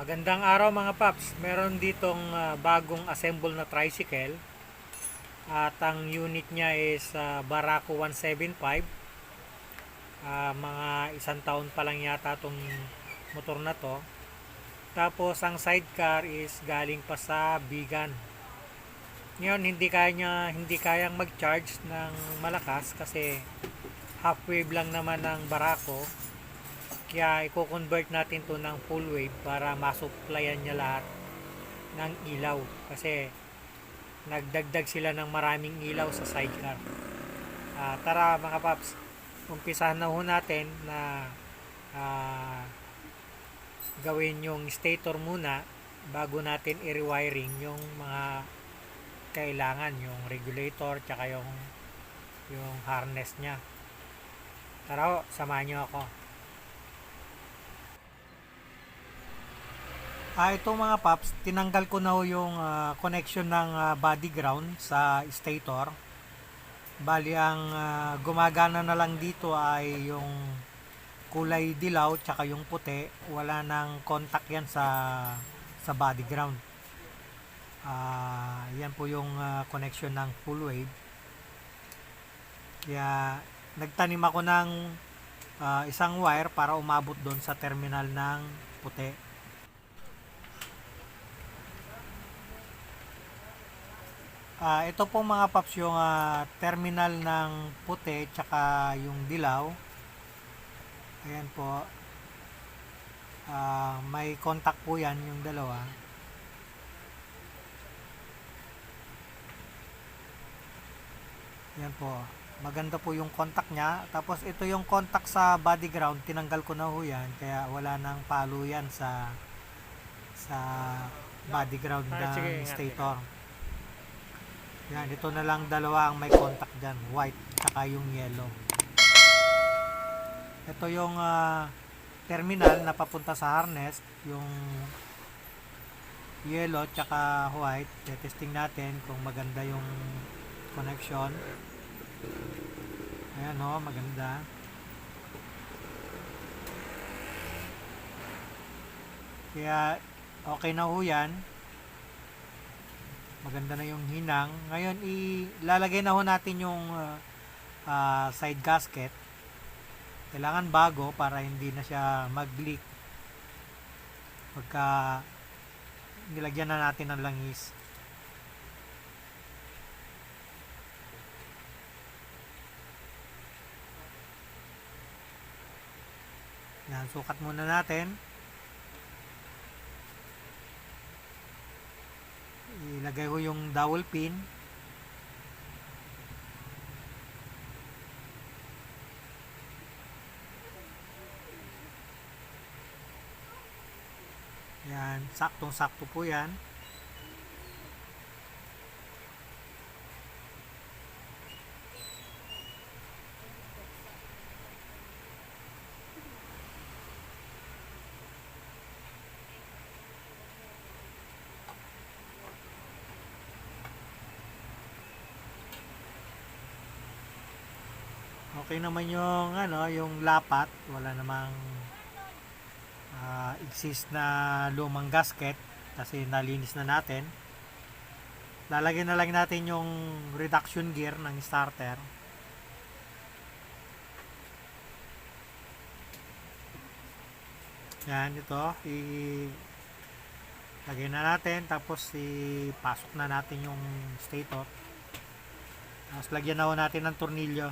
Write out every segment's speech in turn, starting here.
Magandang araw mga paps. Meron ditong ah, bagong assemble na tricycle. At ang unit niya is ah, Barako 175. Ah, mga isang taon pa lang yata tong motor na to. Tapos ang sidecar is galing pa sa Bigan. Ngayon hindi kaya niya, hindi kayang mag-charge ng malakas kasi half wave lang naman ng Barako. Kaya i-convert natin to ng full wave para masupplyan niya lahat ng ilaw. Kasi nagdagdag sila ng maraming ilaw sa sidecar. Ah, tara mga paps, umpisahan na ho natin na ah, gawin yung stator muna bago natin i-rewiring yung mga kailangan, yung regulator tsaka yung yung harness niya. Tara ho, samahan niyo ako. Ah, ito mga paps, tinanggal ko na ho yung ah, connection ng ah, body ground sa stator. Bali ang ah, gumagana na lang dito ay yung kulay dilaw tsaka yung puti. Wala nang contact yan sa sa body ground. Ah, yan po yung ah, connection ng full wave. Kaya nagtanim ako ng ah, isang wire para umabot doon sa terminal ng puti. Ah, ito po mga paps yung ah, terminal ng puti tsaka yung dilaw. Ayan po. Ah, may contact po yan yung dalawa. Ayan po. Maganda po yung contact niya. Tapos ito yung contact sa body ground. Tinanggal ko na ho yan. Kaya wala nang palo yan sa sa body ground ng stator. Yan, ito na lang dalawa ang may contact dyan. White, saka yung yellow. Ito yung ah, terminal na papunta sa harness. Yung yellow tsaka white. Testing natin kung maganda yung connection. Ayan o, maganda. Kaya okay na ho yan maganda na yung hinang. Ngayon, ilalagay na ho natin yung uh, uh, side gasket. Kailangan bago para hindi na siya mag-leak. Pagka nilagyan na natin ng langis. Yan, sukat muna natin. Ilagay ko yung dowel pin. Yan saktong sakto po yan okay naman yung ano yung lapat. Wala namang ah, exist na lumang gasket kasi nalinis na natin. Lalagyan na lang natin yung reduction gear ng starter. Yan ito. I lagay na natin tapos ipasok na natin yung stator tapos lagyan na natin ng tornilyo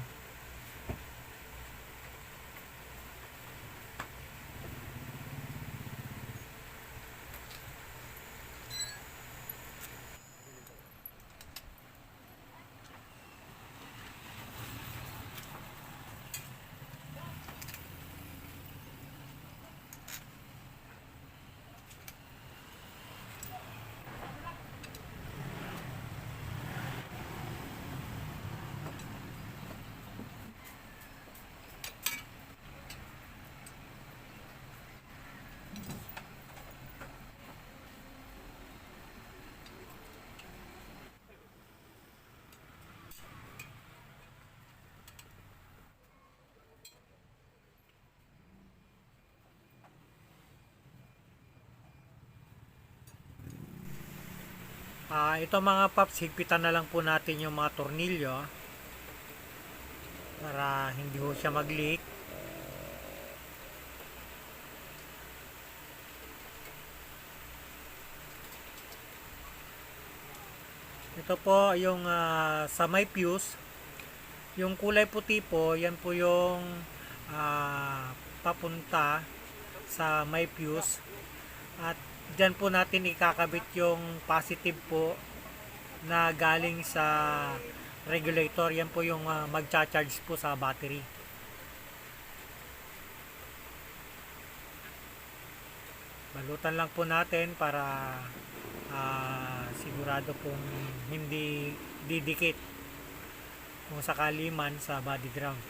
Ah, ito mga paps, higpitan na lang po natin yung mga tornilyo para hindi ho siya mag-leak. Ito po yung ah, sa may fuse. Yung kulay puti po, yan po yung ah, papunta sa may fuse. At dyan po natin ikakabit yung positive po na galing sa regulator. Yan po yung ah, magcha-charge po sa battery. Balutan lang po natin para ah, sigurado pong hindi didikit kung sakali man sa body ground.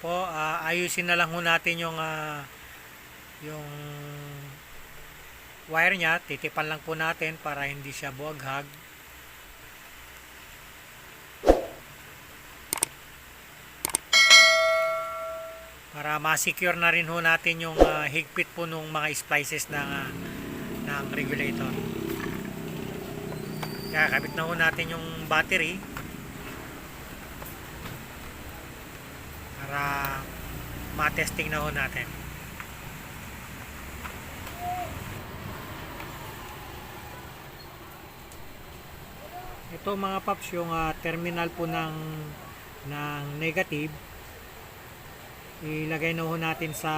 Po, ah, ayusin na lang ho natin yung ah, yung wire niya, titipan lang po natin para hindi siya buwaghag. Para ma-secure na rin ho natin yung ah, higpit po nung mga splices ng, ah, ng regulator. Kaya kabit na ho natin yung battery para ma-testing na ho natin. Ito mga paps yung ah, terminal po ng ng negative ilagay na ho natin sa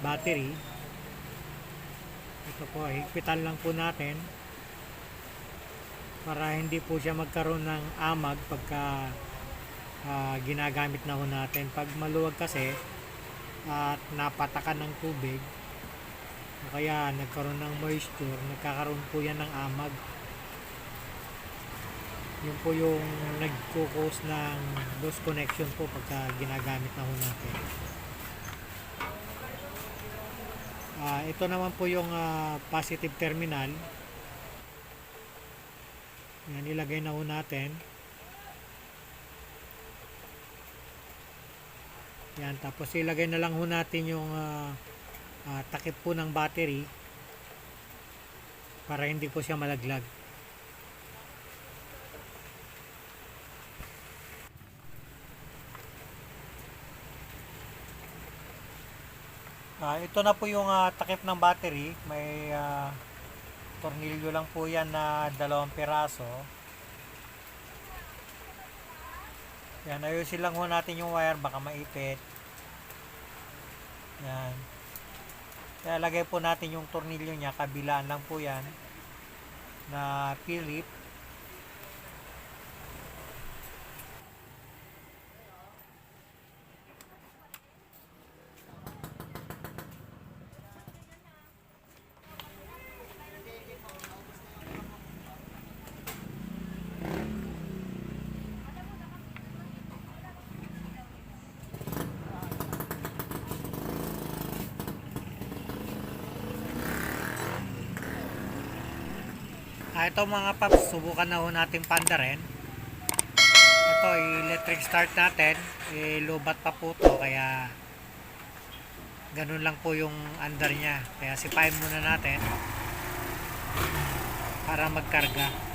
battery ito po higpitan lang po natin para hindi po siya magkaroon ng amag pagka ah, ginagamit na ho natin pag maluwag kasi at napatakan ng tubig o kaya nagkaroon ng moisture nagkakaroon po yan ng amag yun po yung nagkukos ng loose connection po pagka ginagamit na ho natin. Ah, ito naman po yung ah, positive terminal. Yan, ilagay na ho natin. Yan, tapos ilagay na lang ho natin yung ah, ah, takip po ng battery para hindi po siya malaglag. Ah, ito na po yung ah, takip ng battery. May ah, tornilyo lang po yan na dalawang piraso. Yan, ayusin lang ho natin yung wire, baka maipit. Yan. Kaya lagay po natin yung tornilyo niya, kabilaan lang po yan na Philip. Ah, ito mga paps, subukan na ho natin panda rin. Ito, electric start natin. Eh, lubat pa po to, kaya ganun lang po yung under niya. Kaya sipain muna natin para magkarga.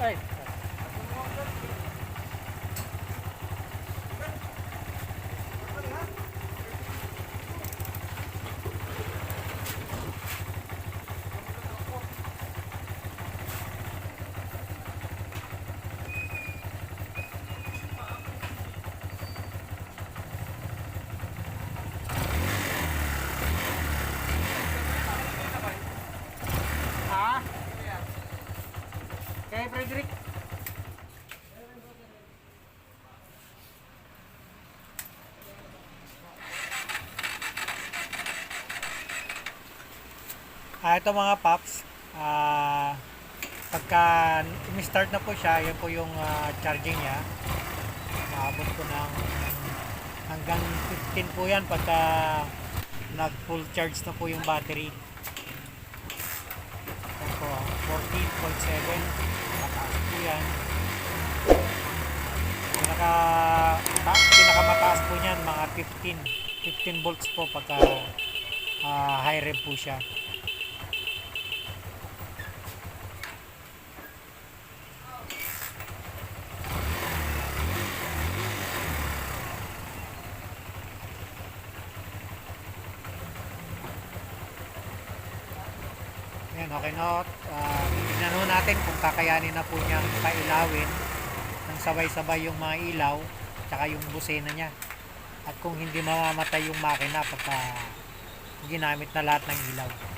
Ay. Ah, ito mga paps, ah, pagka start na po siya, yun po yung ah, charging niya. Maabot po ng hanggang 15 po yan pagka nag full charge na po yung battery. Yan po, 14.7. Mataas po yan. Pinaka, ta, pinakamataas po niyan, mga 15. 15 volts po pagka ah, high rev po siya. Yan, okay na. Uh, tingnan ho natin kung kakayanin na po niyang pailawin ng sabay-sabay yung mga ilaw tsaka yung busena niya. At kung hindi mamamatay yung makina pagka ginamit na lahat ng ilaw.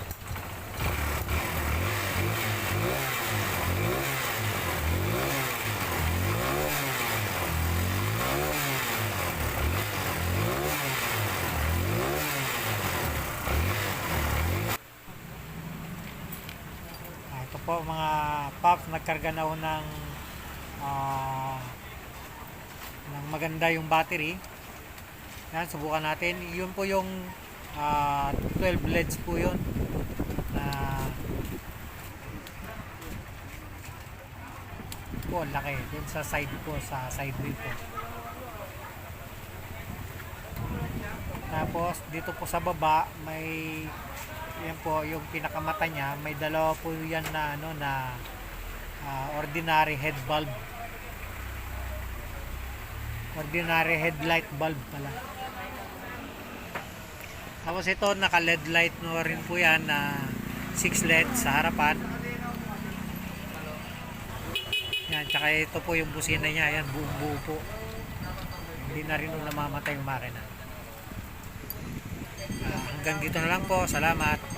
Mga paps, nagkarga na ho ng ah, ng maganda yung battery. Yan, subukan natin. Yun po yung ah, 12 LEDs po yun. Na po, laki. Dun sa side po, sa side wheel po. Tapos, dito po sa baba, may yan po, yung pinakamata niya, may dalawa po yan na ano na ah, ordinary head bulb. Ordinary headlight bulb pala. Tapos ito, naka LED light no rin po yan na 6 LED sa harapan. Yan, tsaka ito po yung busina niya, yan buong buo po. Hindi na rin namamatay yung makina. Ah, hanggang dito na lang po, salamat.